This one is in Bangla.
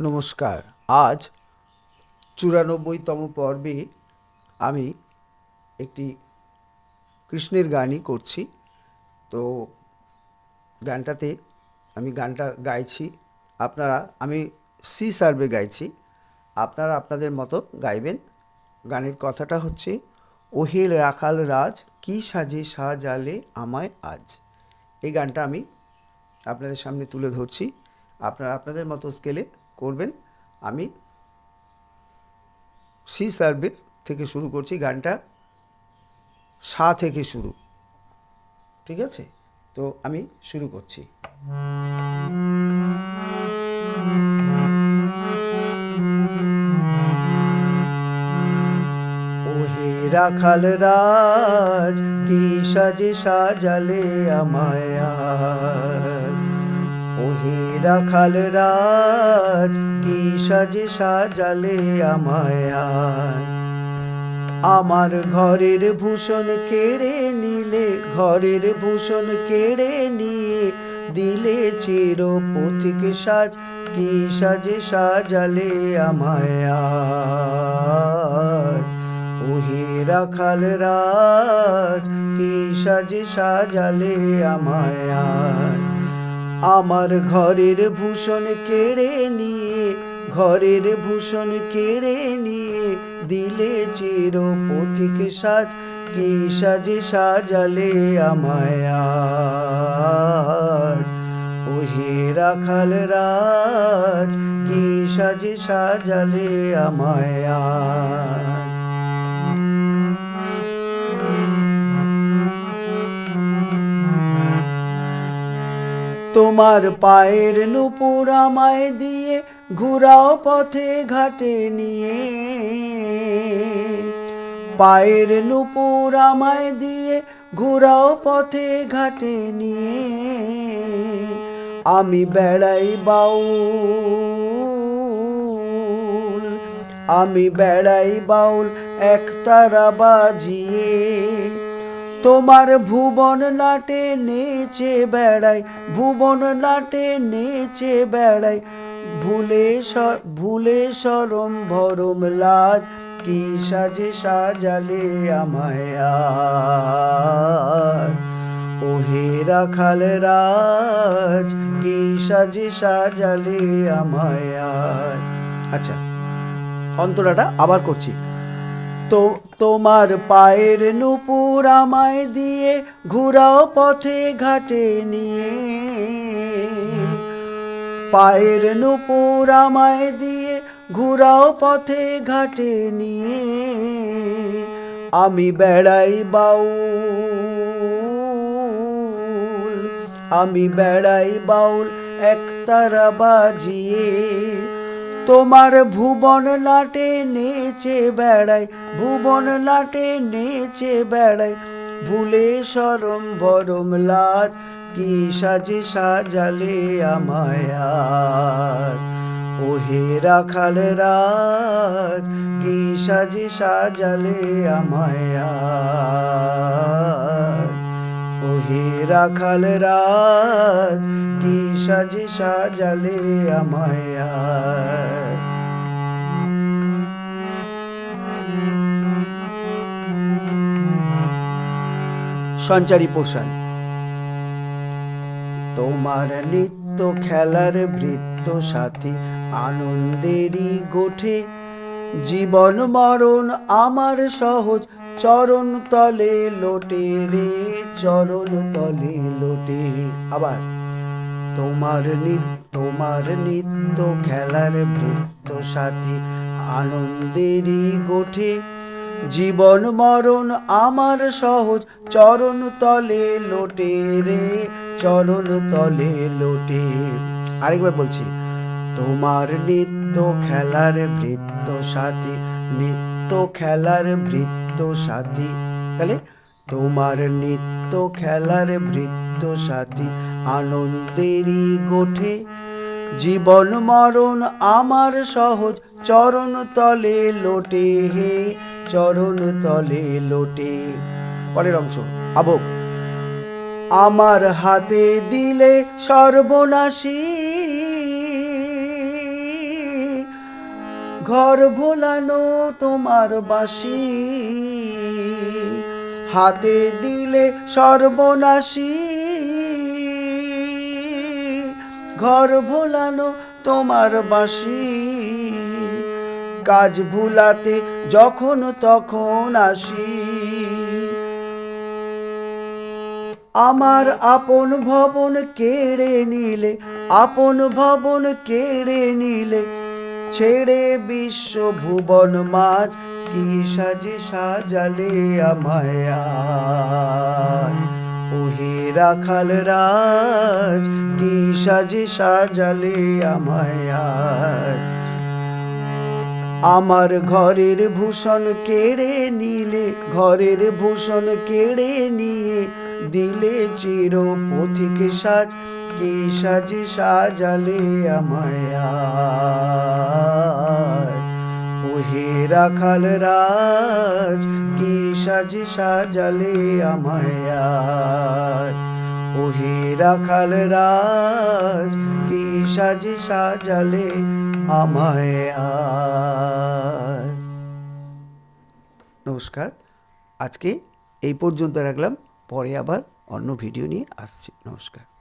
নমস্কার। আজ চুরানব্বইতম পর্বে আমি একটি কৃষ্ণের গানই করছি। তো গানটাতে আমি গানটা গাইছি। আপনারা, আমি সি সার্ভে গাইছি। আপনারা আপনাদের মতো গাইবেন। গানের কথাটা হচ্ছে, ওহেল রাখাল রাজ, কি সাজে সাজালে আমায় আজ? এই গানটা আমি আপনাদের সামনে তুলে ধরছি। আপনারা আপনাদের মতো স্কেলে করবেন। আমি সি সার্ভের থেকে শুরু করছি, গানটা সা থেকে শুরু। ঠিক আছে? তো আমি শুরু করছি। রাখাল রাজ, কি সাজে সাজালে আমায় রাখাল রাজ, কি সাজে সাজালে আমায়। আমার ঘরের ভূষণ কেড়ে নিলে, ঘরের ভূষণ কেড়ে নিয়ে দিলে চির পথিক সাজ, কি সাজে সাজালে আমায়। ওহে রাখাল রাজ, কি সাজে সাজালে আমায়। আমার ঘরের ভূষণ কেড়ে নিয়ে, ঘরের ভূষণ কেড়ে নিয়ে দিলে চির পথিক সাজ, কি সাজে সাজালে আমায়। ওহে রাখাল রাজ, কি সাজে সাজালে আমায় তোমার পায়ের নুপুর আমায় দিয়ে ঘুরাও পথে ঘাটে নিয়ে। পায়ের নুপুর আমায় দিয়ে ঘুরাও পথে ঘাটে নিয়ে। আমি বেড়াই বাউল, আমি বেড়াই বাউল একতারা বাজিয়ে। তোমার ভুবন নাটে নেচে বেড়াই, ভুবন নাটে নেচে বেড়াই ভুলে ভুলে সরম ভরম লাজ, কি সাজে সাজালে আমায়। ওহে রাখাল রাজ, কি সাজে সাজালে আমায়। আচ্ছা অন্তরাটা আবার করছি তো তোমার পায়ের নুপুর আমায় দিয়ে ঘুরাও পথে ঘাটে নিয়ে। পায়ের নুপুর আমায় দিয়ে ঘুরাও পথে ঘাটে নিয়ে। আমি বেড়াই বাউল, আমি বেড়াই বাউল একতারা বাজিয়ে। তোমার ভুবন নাটে নেচে বেড়াই, ভুবন নাটে নেচে বেড়াই ভুলে সরম বরম লাজ, কি সাজে সাজালে আমায়। ওহে রাখাল রাজ, কি সাজে সাজালে আমায়। ওহে রাখাল রাজ, কি সাজে সাজালে আমায় সঞ্চারী পোষণ। তোমার নিত্য খেলার বৃত্ত সাথী আনন্দেরই গোঠে। জীবন মরণ আমার সহজ চরণ তলে লোটে রে, চরণ তলে লোটে। আবার তোমার তোমার নিত্য খেলার বৃত্ত সাথী আনন্দেরই গোঠে। জীবন মরণ আমার সহজ, চরণ তলে লোটে রে, চরণ তলে লোটে। আরেকবার বলছি, তোমার নিত্য খেলার বৃত্ত সাথী, নিত্য খেলার বৃত্ত সাথী। তাহলে, তোমার নিত্য খেলার বৃত্ত সাথী আনন্দেরই গোঠে। জীবন মরণ আমার সহজ, চরণ তলে লোটে হে চরণ তলে লোটে। পরের অংশ আবক আমার হাতে দিলে সর্বনাশী। ঘর ভোলানো তোমার বাসি। হাতে দিলে সর্বনাশী। ঘর ভোলানো তোমার বাসি। কাজ ভুলাতে যখন তখন আসি আমার আপন ভবন কেড়ে নিলে, আপন ভবন কেড়ে নিলে, ছেড়ে বিশ্ব ভুবন মাছ কি সাজে সাজালে আমায়। ওহে রাখাল রাজ, কি সাজে সাজালে আমায়। আমার ঘরের ভূষণ কেড়ে নিলে, ঘরের ভূষণ কেড়ে নিয়ে দিলে চির পথিক সাজ, কি সাজে সাজালে আমায়। ওহে রাখাল রাজ, কি সাজে সাজালে আমায়। ওহে রাখাল রাজ, কি সাজ সাজালে আমায় আজ। নমস্কার, আজকে এই পর্যন্ত রাখলাম, পরে আবার অন্য ভিডিও নিয়ে আসছি। নমস্কার।